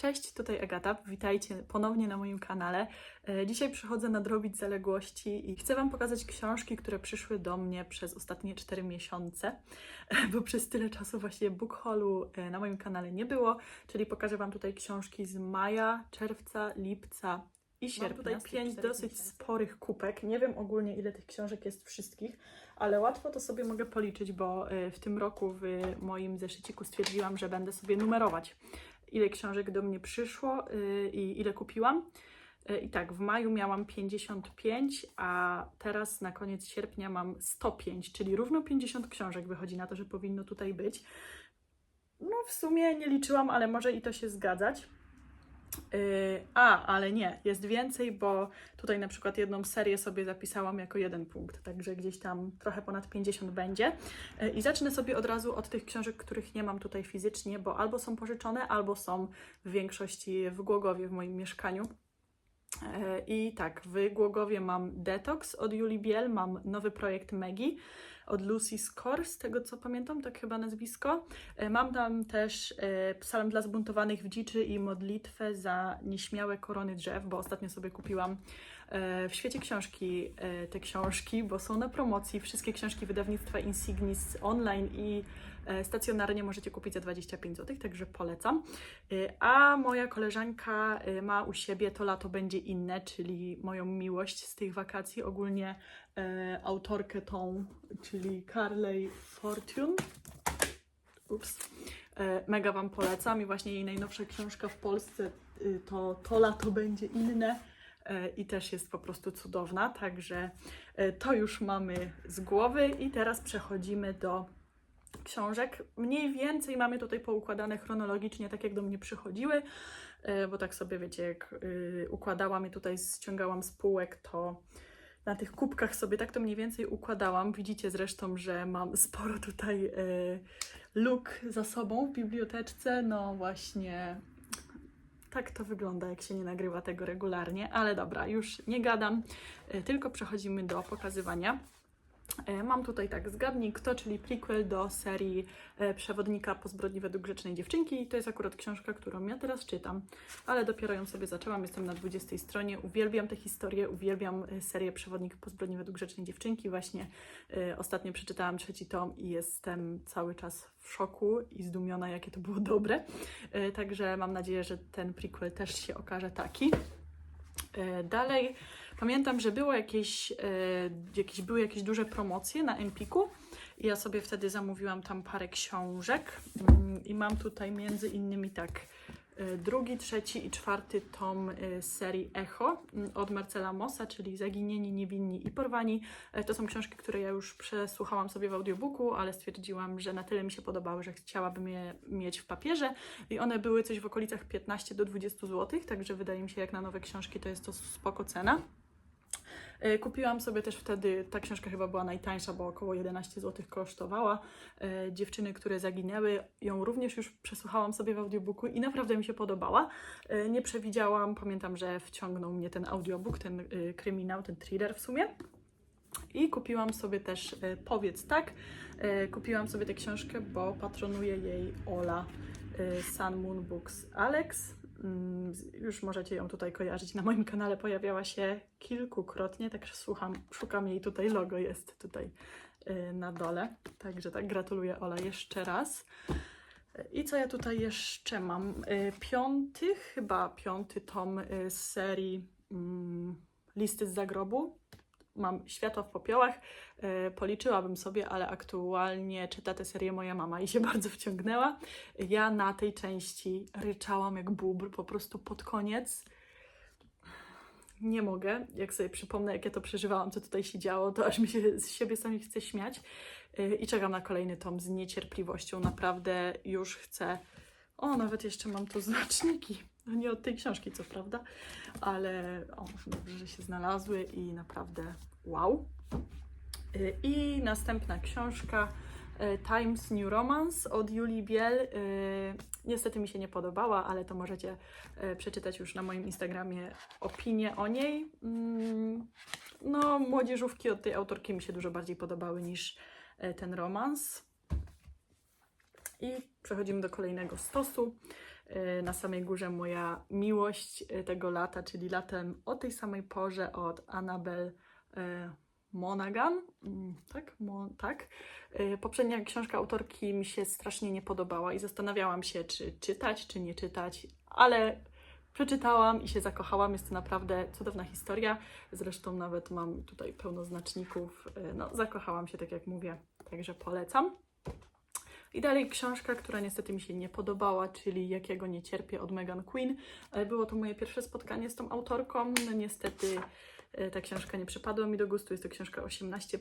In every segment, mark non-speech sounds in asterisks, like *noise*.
Cześć, tutaj Agata, witajcie ponownie na moim kanale. E, Dzisiaj przychodzę nadrobić zaległości i chcę Wam pokazać książki, które przyszły do mnie przez ostatnie 4 miesiące, *laughs* bo przez tyle czasu właśnie book haulu e, na moim kanale nie było, czyli pokażę Wam tutaj książki z maja, czerwca, lipca i sierpnia. tutaj z tych pięć dosyć miesięcy. sporych kupek. Nie wiem ogólnie ile tych książek jest wszystkich, ale łatwo to sobie mogę policzyć, bo e, w tym roku w moim zeszyciku stwierdziłam, że będę sobie numerować ile książek do mnie przyszło y, i ile kupiłam. Y, I tak, w maju miałam 55, a teraz na koniec sierpnia mam 105, czyli równo 50 książek wychodzi na to, że powinno tutaj być. No, w sumie nie liczyłam, ale może i to się zgadzać. Y, A, ale nie, jest więcej, bo tutaj na przykład jedną serię sobie zapisałam jako jeden punkt, także gdzieś tam trochę ponad 50 będzie. Y, I zacznę sobie od razu od tych książek, których nie mam tutaj fizycznie, bo albo są pożyczone, albo są w większości w Głogowie, w moim mieszkaniu. E, I tak, w Głogowie mam Detox od Julii Biel, mam nowy projekt Maggie od Lucy Score, z tego co pamiętam, tak chyba nazwisko. E, Mam tam też e, Psalm dla zbuntowanych w dziczy i modlitwę za nieśmiałe korony drzew, bo ostatnio sobie kupiłam e, w świecie książki te książki, bo są na promocji. Wszystkie książki wydawnictwa Insignis online i stacjonarnie możecie kupić za 25 zł, także polecam. A moja koleżanka ma u siebie To lato będzie inne, czyli moją miłość z tych wakacji. Ogólnie e, autorkę tą, czyli Carley Fortune. Ups. E, mega Wam polecam i właśnie jej najnowsza książka w Polsce y, to To lato będzie inne e, i też jest po prostu cudowna, także e, to już mamy z głowy i teraz przechodzimy do książek. Mniej więcej mamy tutaj poukładane chronologicznie, tak jak do mnie przychodziły, e, bo tak sobie wiecie, jak y, układałam je tutaj, ściągałam z półek, to na tych kubkach sobie tak to mniej więcej układałam. Widzicie zresztą, że mam *laughs* sporo tutaj e, luk za sobą w biblioteczce. No właśnie. Tak to wygląda, jak się nie nagrywa tego regularnie, ale dobra, już nie gadam, e, tylko przechodzimy do pokazywania. E, Mam tutaj tak, zgadnij kto, czyli prequel do serii e, Przewodnika po zbrodni według grzecznej dziewczynki. To jest akurat książka, którą ja teraz czytam, ale dopiero ją sobie zaczęłam, jestem na 20 stronie. Uwielbiam tę historię, uwielbiam e, serię Przewodnik po zbrodni według grzecznej dziewczynki. Właśnie ostatnio przeczytałam trzeci tom i jestem cały czas w szoku i zdumiona, jakie to było dobre. Także mam nadzieję, że ten prequel też się okaże taki. E, Dalej pamiętam, że było jakieś, e, jakieś, były jakieś duże promocje na Empiku ja sobie wtedy zamówiłam tam parę książek. Mm, i mam tutaj między innymi tak drugi, trzeci i czwarty tom e, serii Echo mm, od Marcela Mossa, czyli Zaginieni, Niewinni i Porwani. E, To są książki, które ja już przesłuchałam sobie w audiobooku, ale stwierdziłam, że na tyle mi się podobały, że chciałabym je mieć w papierze i one były coś w okolicach 15 do 20 zł, także wydaje mi się, jak na nowe książki to jest to spoko cena. E, Kupiłam sobie też wtedy, ta książka chyba była najtańsza, bo około 11 zł kosztowała. E, Dziewczyny, które zaginęły, ją również już przesłuchałam sobie w audiobooku i naprawdę mi się podobała. E, Nie przewidziałam, pamiętam, że wciągnął mnie ten audiobook, ten kryminał, ten thriller w sumie. I kupiłam sobie też Powiedz tak. Kupiłam sobie tę książkę, bo patronuje jej Ola Sun Moon Books Alex. Mm, Już możecie ją tutaj kojarzyć. Na moim kanale pojawiała się kilkukrotnie, także słucham, szukam jej tutaj. Logo jest tutaj e, na dole. Także tak, gratuluję Ola jeszcze raz. E, I co ja tutaj jeszcze mam? E, Piąty, chyba piąty tom z serii mm, Listy z zagrobu mam Światła w popiołach. E, policzyłabym sobie, ale aktualnie czyta tę serię moja mama i się *laughs* bardzo wciągnęła. Ja na tej części ryczałam jak bóbr, po prostu pod koniec. Nie mogę. Jak sobie przypomnę, jak ja to przeżywałam, co tutaj się działo, to aż mi się z siebie sami chce śmiać. E, I czekam na kolejny tom z niecierpliwością. Naprawdę już chcę. O, nawet jeszcze mam tu znaczniki. No nie od tej książki, co prawda, ale o, dobrze, że się znalazły i naprawdę wow. Y, I następna książka y, Times New Romance od Julii Biel. Y, Niestety mi się nie podobała, ale to możecie przeczytać już na moim Instagramie opinię o niej. Mm, No, młodzieżówki od tej autorki mi się dużo bardziej podobały niż ten romans. I przechodzimy do kolejnego stosu. Y, na samej górze moja miłość y, tego lata, czyli latem o tej samej porze od Annabel y, Monaghan. Mm, Tak? Mo, tak. Poprzednia książka autorki mi się strasznie nie podobała i zastanawiałam się, czy czytać, czy nie czytać, ale przeczytałam i się zakochałam. Jest to naprawdę cudowna historia. Zresztą nawet mam tutaj pełno znaczników. No, zakochałam się, tak jak mówię, także polecam. I dalej książka, która niestety mi się nie podobała, czyli Jakiego nie cierpię od Megan Queen. E, Było to moje pierwsze spotkanie z tą autorką. No niestety e, ta książka nie przypadła mi do gustu. Jest to książka 18+.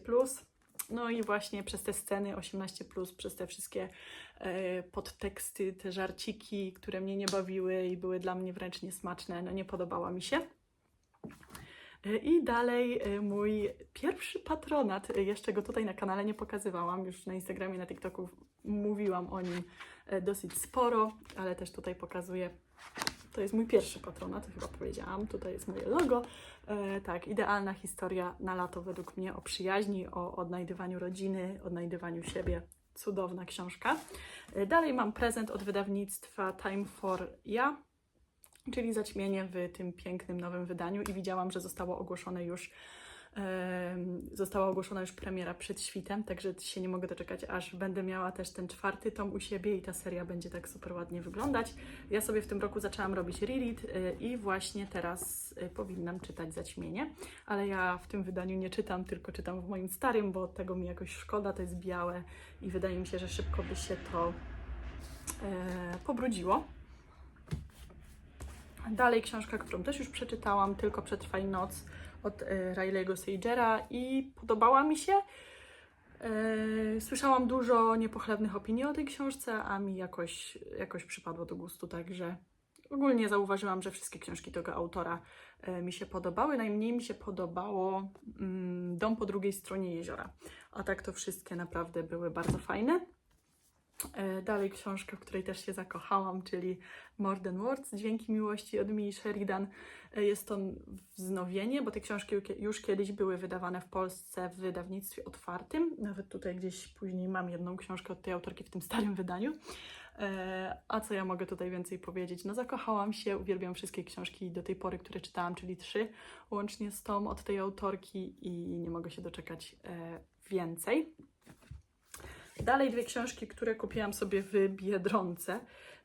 No i właśnie przez te sceny 18+, przez te wszystkie e, podteksty, te żarciki, które mnie nie bawiły i były dla mnie wręcz niesmaczne, no nie podobała mi się. E, I dalej e, mój pierwszy patronat, e, jeszcze go tutaj na kanale nie pokazywałam, już na Instagramie, na TikToku mówiłam o nim dosyć sporo, ale też tutaj pokazuję. To jest mój pierwszy patronat, chyba powiedziałam. Tutaj jest moje logo. Tak, idealna historia na lato według mnie o przyjaźni, o odnajdywaniu rodziny, odnajdywaniu siebie. Cudowna książka. Dalej mam prezent od wydawnictwa Time for Ja, czyli zaćmienie w tym pięknym nowym wydaniu i widziałam, że zostało ogłoszone już została ogłoszona już premiera przed świtem, także się nie mogę doczekać, aż będę miała też ten czwarty tom u siebie i ta seria będzie tak super ładnie wyglądać. Ja sobie w tym roku zaczęłam robić reread y, i właśnie teraz y, powinnam czytać Zaćmienie, ale ja w tym wydaniu nie czytam, tylko czytam w moim starym, bo tego mi jakoś szkoda, to jest białe i wydaje mi się, że szybko by się to e, pobrudziło. Dalej książka, którą też już przeczytałam, Tylko przetrwaj noc od e, Riley'ego Sagera i podobała mi się. E, Słyszałam dużo niepochlebnych opinii o tej książce, a mi jakoś, jakoś przypadło do gustu, także ogólnie zauważyłam, że wszystkie książki tego autora e, mi się podobały. Najmniej mi się podobało mm, Dom po drugiej stronie jeziora, a tak to wszystkie naprawdę były bardzo fajne. E, Dalej książka, w której też się zakochałam, czyli More Than Words, Dźwięki Miłości od Mii Sheridan. E, Jest to wznowienie, bo te książki ju- już kiedyś były wydawane w Polsce w wydawnictwie otwartym. Nawet tutaj gdzieś później mam jedną książkę od tej autorki w tym starym wydaniu. E, A co ja mogę tutaj więcej powiedzieć? No zakochałam się, uwielbiam wszystkie książki do tej pory, które czytałam, czyli trzy, łącznie z tą od tej autorki i nie mogę się doczekać więcej. Dalej dwie książki, które kupiłam sobie w Biedronce.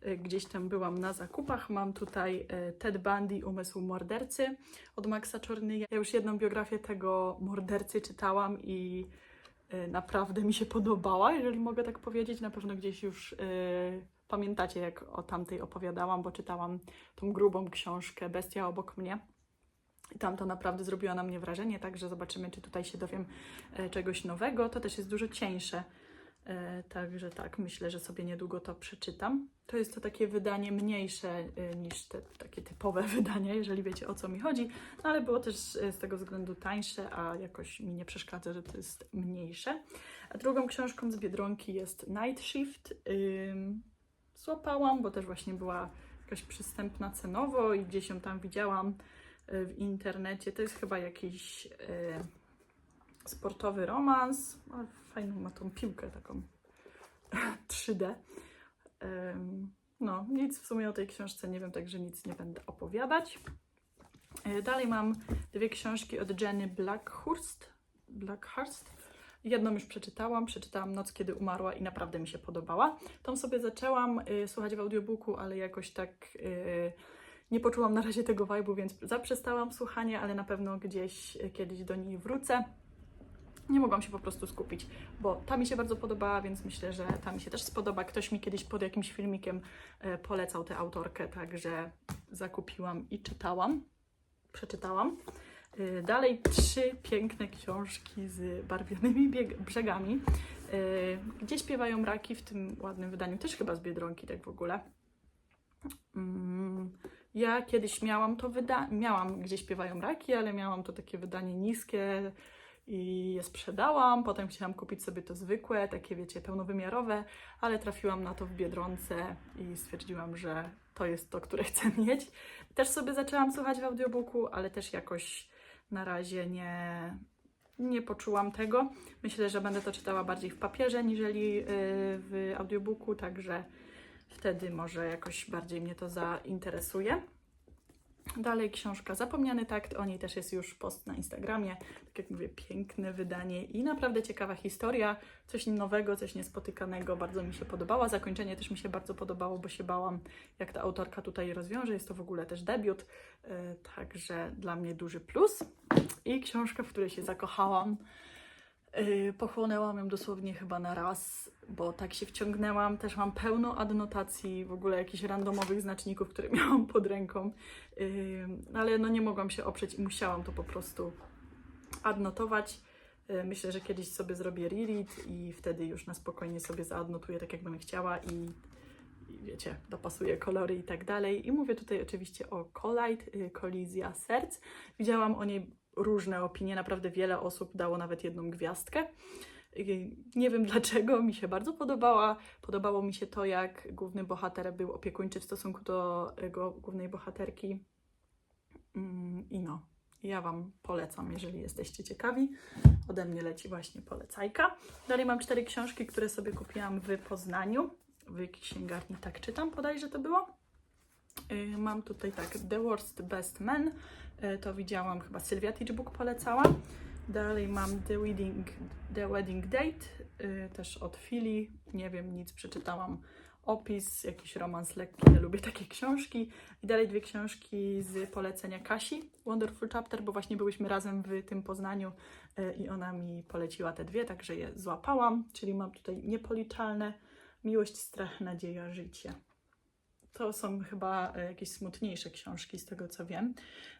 Y, Gdzieś tam byłam na zakupach. Mam tutaj y, Ted Bundy, Umysł Mordercy od Maxa Czornyja. Ja już jedną biografię tego mordercy czytałam i y, naprawdę mi się podobała, jeżeli mogę tak powiedzieć. Na pewno gdzieś już pamiętacie, jak o tamtej opowiadałam, bo czytałam tą grubą książkę Bestia obok mnie. I tam to naprawdę zrobiło na mnie wrażenie, także zobaczymy, czy tutaj się dowiem e, czegoś nowego. To też jest dużo cieńsze. E, Także tak, myślę, że sobie niedługo to przeczytam. To jest to takie wydanie mniejsze e, niż te takie typowe *laughs* wydania, jeżeli wiecie o co mi chodzi, no ale było też e, z tego względu tańsze, a jakoś mi nie przeszkadza, że to jest mniejsze. A drugą książką z Biedronki jest Night Shift. Złapałam, bo też właśnie była jakaś przystępna cenowo i gdzieś ją tam widziałam w internecie. To jest chyba jakiś sportowy romans. Fajną ma tą piłkę taką *laughs* 3D. Em, No, nic w sumie o tej książce nie wiem, także nic nie będę opowiadać. E, Dalej mam dwie książki od Jenny Blackhurst. Blackhurst. Jedną już przeczytałam, przeczytałam Noc, kiedy umarła i naprawdę mi się podobała. Tą sobie zaczęłam y, słuchać w audiobooku, ale jakoś tak y, nie poczułam na razie tego vibe'u, więc zaprzestałam słuchania, ale na pewno gdzieś kiedyś do niej wrócę. Nie mogłam się po prostu skupić, bo ta mi się bardzo podobała, więc myślę, że ta mi się też spodoba. Ktoś mi kiedyś pod jakimś filmikiem e, polecał tę autorkę, także zakupiłam i czytałam, przeczytałam. E, Dalej trzy piękne książki z barwionymi brzegami. E, Gdzie śpiewają raki w tym ładnym wydaniu, też chyba z Biedronki, tak w ogóle. Mm, Ja kiedyś miałam to wydanie, miałam gdzie śpiewają raki, ale miałam to takie wydanie niskie i je sprzedałam. Potem chciałam kupić sobie to zwykłe, takie wiecie, pełnowymiarowe, ale trafiłam na to w Biedronce i stwierdziłam, że to jest to, które *laughs* chcę mieć. Też sobie zaczęłam słuchać w audiobooku, ale też jakoś na razie nie, nie poczułam tego. Myślę, że będę to czytała bardziej w papierze, niżeli yy, w audiobooku, także Wtedy może jakoś bardziej mnie to zainteresuje. Dalej książka Zapomniany Takt, o niej też jest już post na Instagramie. Tak jak mówię, piękne wydanie i naprawdę ciekawa historia, coś nowego, coś niespotykanego, bardzo mi się podobała. Zakończenie też mi się bardzo podobało, bo się bałam, jak ta autorka tutaj rozwiąże. Jest to w ogóle też debiut, e, także dla mnie duży plus. I książka, w której się zakochałam. Yy, pochłonęłam ją dosłownie chyba na raz, bo tak się wciągnęłam. Też mam pełno adnotacji, w ogóle jakichś randomowych znaczników, które *laughs* miałam pod ręką, Yy, ale no nie mogłam się oprzeć i musiałam to po prostu adnotować. Yy, Myślę, że kiedyś sobie zrobię reread i wtedy już na spokojnie sobie zaadnotuję tak, jakbym chciała i, i wiecie, dopasuję kolory i tak dalej. I mówię tutaj oczywiście o Collide, kolizja serc. Widziałam o niej różne opinie, naprawdę wiele osób dało nawet jedną gwiazdkę. Nie wiem dlaczego, mi się bardzo podobała. Podobało mi się to, jak główny bohater był opiekuńczy w stosunku do jego głównej bohaterki. Mm, I no, ja Wam polecam, jeżeli jesteście ciekawi. Ode mnie leci właśnie polecajka. Dalej mam cztery książki, które sobie kupiłam w Poznaniu. W księgarni Tak Czytam, bodajże to było. Y, Mam tutaj tak The Worst Best Man. Y, To widziałam, chyba Sylwia Teachbook polecała. Dalej mam The Wedding, The Wedding Date, y, też od Fili. Nie wiem, nic przeczytałam. Opis, jakiś romans lekki, lubię takie książki. I dalej dwie książki z polecenia Kasi, Wonderful Chapter, bo właśnie byłyśmy razem w tym Poznaniu y, i ona mi poleciła te dwie, także je złapałam. Czyli mam tutaj niepoliczalne Miłość, strach, nadzieja, życie. To są chyba e, jakieś smutniejsze książki, z tego co wiem.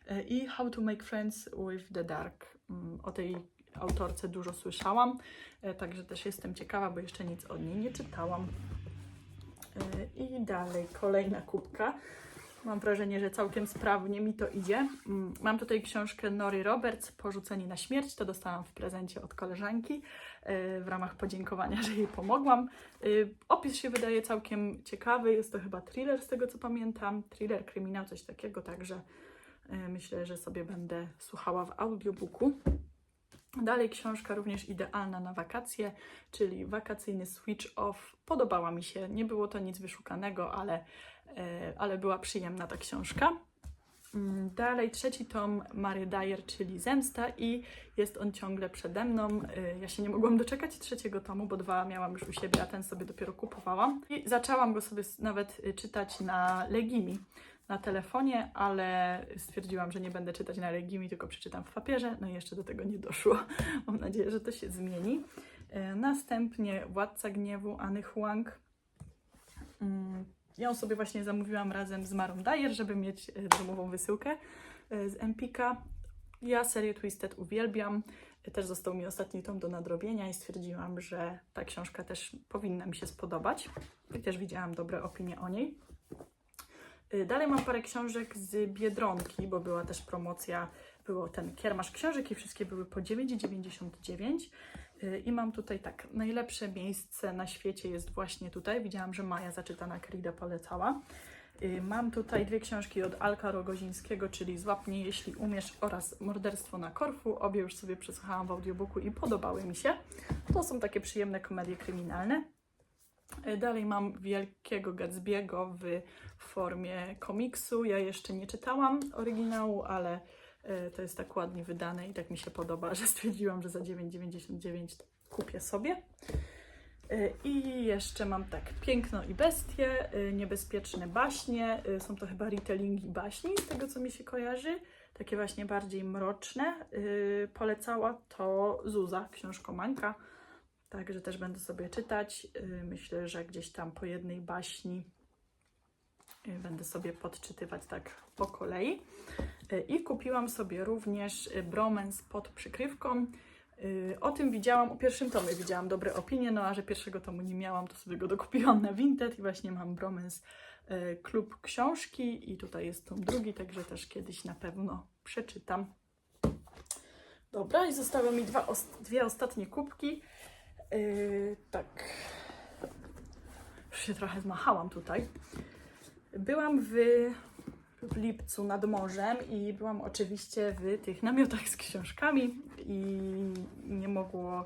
E, I How to Make Friends with the Dark. Mm, O tej autorce dużo słyszałam, e, także też jestem ciekawa, bo jeszcze nic od niej nie czytałam. I dalej kolejna kubka. Mam wrażenie, że całkiem sprawnie mi to idzie. Mm, Mam tutaj książkę Nori Roberts, Porzuceni na śmierć. To dostałam w prezencie od koleżanki e, w ramach podziękowania, że jej pomogłam. Y, Opis się wydaje całkiem ciekawy. Jest to chyba thriller, z tego co pamiętam. Thriller, kryminał, coś takiego. Także y, myślę, że sobie będę słuchała w audiobooku. Dalej książka również idealna na wakacje, czyli wakacyjny switch off. Podobała mi się. Nie było to nic wyszukanego, ale, e, ale była przyjemna ta książka. Mm, Dalej trzeci tom Mary Dyer, czyli Zemsta i jest on ciągle przede mną. Y, Ja się nie mogłam doczekać trzeciego tomu, bo dwa miałam już u siebie, a ten sobie dopiero kupowałam. I zaczęłam go sobie nawet y, czytać na Legimi na telefonie, ale stwierdziłam, że nie będę czytać na Legimi, tylko przeczytam w papierze. No i jeszcze do tego nie doszło. *laughs* Mam nadzieję, że to się zmieni. Następnie Władca Gniewu Anny Huang. Ją sobie właśnie zamówiłam razem z Marą Dyer, żeby mieć e, domową wysyłkę e, z Empika. Ja serię Twisted uwielbiam. E, Też został mi ostatni tom do nadrobienia i stwierdziłam, że ta książka też powinna mi się spodobać. I też widziałam dobre opinie o niej. Dalej mam parę książek z Biedronki, bo była też promocja, było ten kiermasz książek i wszystkie były po 9,99. Y, I mam tutaj tak, najlepsze miejsce na świecie jest właśnie tutaj. Widziałam, że Maja zaczytana Krida polecała. Y, Mam tutaj dwie książki od Alka Rogozińskiego, czyli Złap mnie jeśli umiesz oraz Morderstwo na Korfu. Obie już sobie przesłuchałam w audiobooku i podobały mi się. To są takie przyjemne komedie kryminalne. Y, Dalej mam Wielkiego Gatsby'ego w formie komiksu. Ja jeszcze nie czytałam oryginału, ale to jest tak ładnie wydane i tak mi się podoba, że stwierdziłam, że za 9,99 kupię sobie. Y, I jeszcze mam tak, Piękno i Bestie, y, Niebezpieczne baśnie. Są to chyba retellingi baśni, z tego co mi się kojarzy. Takie właśnie bardziej mroczne. Polecała to Zuza, książkomanka. Także też będę sobie czytać. Myślę, że gdzieś tam po jednej baśni będę sobie podczytywać tak po kolei. Y, I kupiłam sobie również y, Bromance pod przykrywką. Y, O tym widziałam, o pierwszym tomie widziałam dobre opinie, no a że pierwszego tomu nie miałam, to sobie go dokupiłam na Vinted i właśnie mam Bromance y, Klub Książki i tutaj jest tom drugi, także też kiedyś na pewno przeczytam. Dobra, i zostały mi dwa, dwie ostatnie kubki. Yy, tak. Już się trochę zmachałam tutaj. Byłam w, w lipcu nad morzem i byłam oczywiście w tych namiotach z książkami i nie mogło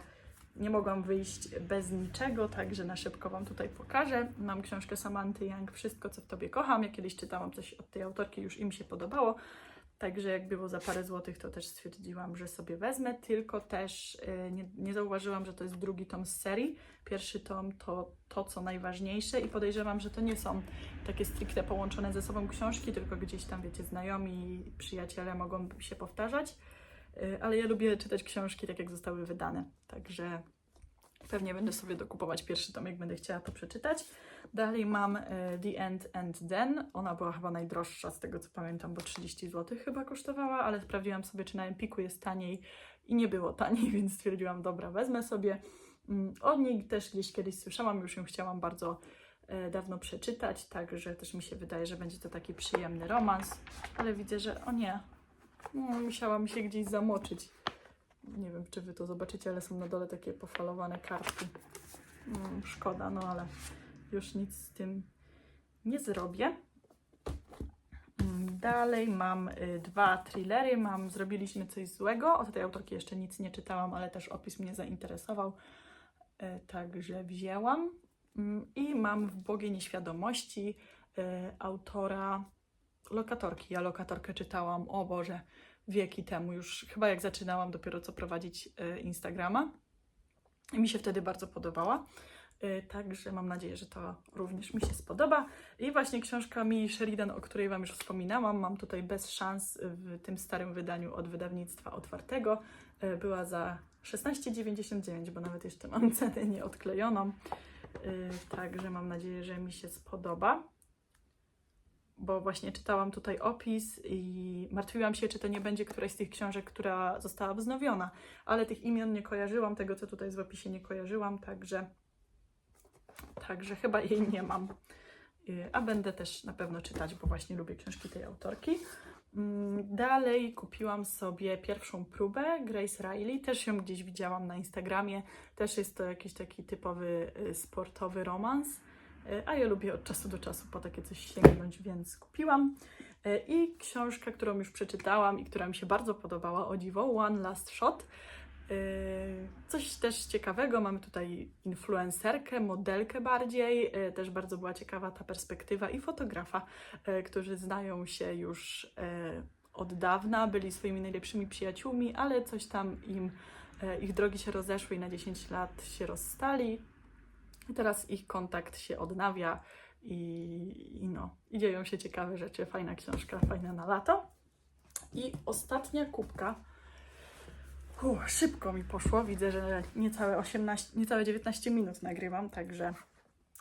nie mogłam wyjść bez niczego, także na szybko Wam tutaj pokażę. Mam książkę Samanty Young, Wszystko, co w Tobie kocham. Ja kiedyś czytałam coś od tej autorki, już im się podobało. Także jak było za parę złotych, to też stwierdziłam, że sobie wezmę, tylko też y, nie, nie zauważyłam, że to jest drugi tom z serii. Pierwszy tom to to, co najważniejsze i podejrzewam, że to nie są takie stricte połączone ze sobą książki, tylko gdzieś tam, wiecie, znajomi, przyjaciele mogą się powtarzać. Y, Ale ja lubię czytać książki tak, jak zostały wydane, także pewnie będę sobie dokupować pierwszy tom, jak będę chciała to przeczytać. Dalej mam y, The End and Then. Ona była chyba najdroższa z tego co pamiętam, bo 30 zł chyba kosztowała, ale sprawdziłam sobie, czy na Empiku jest taniej i nie było taniej, *laughs* więc stwierdziłam, dobra, wezmę sobie. Mm, O niej też gdzieś kiedyś słyszałam, już ją chciałam bardzo e, dawno przeczytać, także też mi się wydaje, że będzie to taki przyjemny romans, ale widzę, że o nie, no, musiałam się gdzieś zamoczyć. Nie wiem, czy Wy to zobaczycie, ale są na dole takie pofalowane kartki. Mm, szkoda, no ale już nic z tym nie zrobię. Mm, Dalej mam y, dwa thrillery. Mam Zrobiliśmy coś złego. Od tej autorki jeszcze nic nie czytałam, ale też opis mnie zainteresował. Y, Także wzięłam. Mm, I mam w Bogie Nieświadomości y, autora lokatorki. Ja lokatorkę czytałam, o Boże, wieki temu, już chyba jak zaczynałam dopiero co prowadzić Instagrama. I mi się wtedy bardzo podobała. Y, Także mam nadzieję, że to również mi się spodoba. I właśnie książka Mii Sheridan, o której Wam już wspominałam, mam tutaj bez szans w tym starym wydaniu od wydawnictwa otwartego. Y, Była za 16,99, bo nawet jeszcze mam *laughs* cenę nieodklejoną. Y, Także mam nadzieję, że mi się spodoba. Bo właśnie czytałam tutaj opis i martwiłam się, czy to nie będzie któraś z tych książek, która została wznowiona. Ale tych imion nie kojarzyłam, tego co tutaj w opisie nie kojarzyłam, także Także chyba jej nie mam. Y, A będę też na pewno czytać, bo właśnie lubię książki tej autorki. Mm, Dalej kupiłam sobie pierwszą próbę Grace Riley. Też ją gdzieś widziałam na Instagramie. Też jest to jakiś taki typowy y, sportowy romans. Y, A ja lubię od czasu do czasu po takie coś sięgnąć, więc kupiłam. I książka, którą już przeczytałam i która mi się bardzo podobała, o dziwo, One Last Shot. Yy, Coś też ciekawego, mamy tutaj influencerkę, modelkę bardziej, yy, też bardzo była ciekawa ta perspektywa i fotografa, yy, którzy znają się już od dawna, byli swoimi najlepszymi przyjaciółmi, ale coś tam im, ich drogi się rozeszły i na 10 lat się rozstali. Teraz ich kontakt się odnawia i, i no, i dzieją się ciekawe rzeczy. Fajna książka, fajna na lato. I ostatnia kubka, Szybko mi poszło. Widzę, że niecałe 18, niecałe 19 minut nagrywam, także,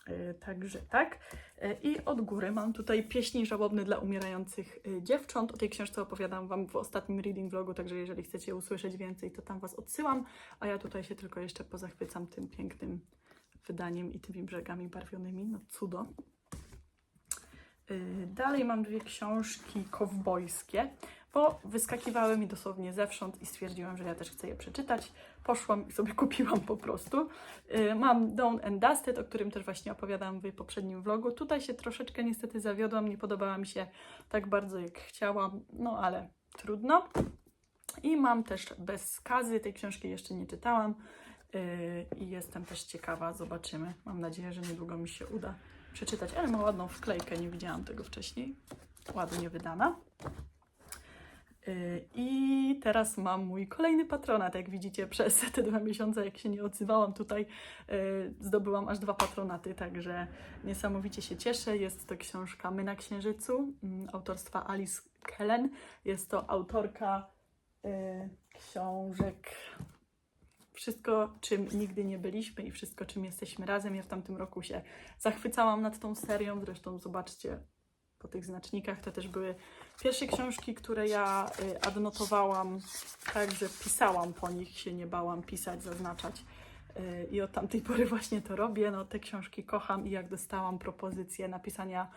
yy, także tak. Yy, I od góry mam tutaj pieśni żałobne dla umierających yy, dziewcząt. O tej książce opowiadam Wam w ostatnim reading vlogu, także jeżeli chcecie usłyszeć więcej, to tam Was odsyłam. A ja tutaj się tylko jeszcze pozachwycam tym pięknym wydaniem i tymi brzegami barwionymi. No cudo. Yy, Dalej mam dwie książki kowbojskie, bo wyskakiwały mi dosłownie zewsząd i stwierdziłam, że ja też chcę je przeczytać. Poszłam i sobie *laughs* kupiłam po prostu. Yy, Mam Dawn and Dusted, o którym też właśnie opowiadam w poprzednim vlogu. Tutaj się troszeczkę niestety zawiodłam, nie podobała mi się tak bardzo jak chciałam, no ale trudno. I mam też Bez skazy, tej książki jeszcze nie czytałam yy, i jestem też ciekawa, zobaczymy. Mam nadzieję, że niedługo mi się uda przeczytać, ale ma ładną wklejkę, nie widziałam tego wcześniej. Ładnie wydana. Yy, I teraz mam mój kolejny patronat. Jak widzicie, przez *laughs* te dwa miesiące, jak się nie odzywałam tutaj, yy, zdobyłam aż dwa patronaty, także niesamowicie się cieszę. Jest to książka My na Księżycu, mm, autorstwa Alice Kellen. Jest to autorka yy, książek wszystko, czym nigdy nie byliśmy i wszystko, czym jesteśmy razem. Ja w tamtym roku się zachwycałam nad tą serią. Zresztą zobaczcie po tych znacznikach, to też były pierwsze książki, które ja y, adnotowałam, także pisałam po nich, się nie bałam pisać, zaznaczać. Y, I od tamtej pory właśnie to robię. No, te książki kocham i jak dostałam propozycję napisania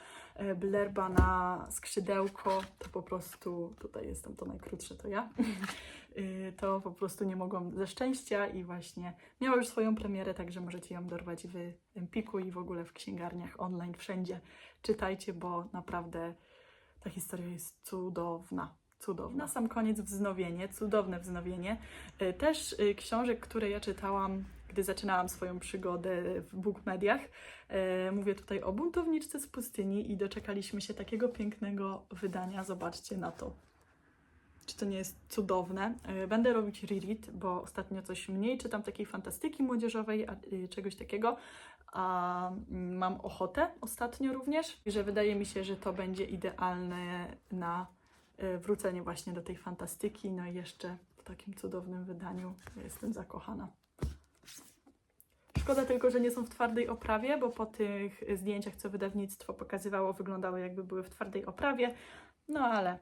y, blerba na skrzydełko, to po prostu, tutaj jestem to najkrótsze, to ja, to po prostu nie mogłam ze szczęścia i właśnie miała już swoją premierę, także możecie ją dorwać w Empiku i w ogóle w księgarniach online, wszędzie. Czytajcie, bo naprawdę ta historia jest cudowna. Cudowna. Na sam koniec wznowienie, cudowne wznowienie. Y, Też y, książek, które ja czytałam gdy zaczynałam swoją przygodę w book mediach. E, Mówię tutaj o buntowniczce z pustyni i doczekaliśmy się takiego pięknego wydania. Zobaczcie na to. Czy to nie jest cudowne? E, Będę robić reread, bo ostatnio coś mniej czytam takiej fantastyki młodzieżowej, y, czegoś takiego, a mm, mam ochotę ostatnio również, że wydaje mi się, że to będzie idealne na y, wrócenie właśnie do tej fantastyki, no i jeszcze w takim cudownym wydaniu. Jestem zakochana. Szkoda tylko, że nie są w twardej oprawie, bo po tych zdjęciach, co wydawnictwo pokazywało, wyglądały jakby były w twardej oprawie. No ale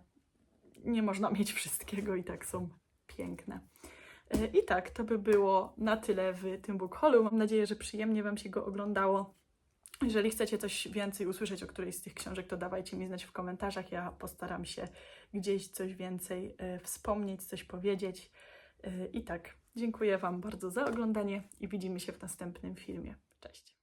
nie można *laughs* mieć wszystkiego i tak są piękne. E, I tak, to by było na tyle w tym book haulu. Mam nadzieję, że przyjemnie Wam się go oglądało. Jeżeli chcecie coś więcej usłyszeć o którejś z tych książek, to dawajcie mi znać w komentarzach. Ja postaram się gdzieś coś więcej e, wspomnieć, coś powiedzieć. E, I tak, dziękuję Wam bardzo za oglądanie i widzimy się w następnym filmie. Cześć!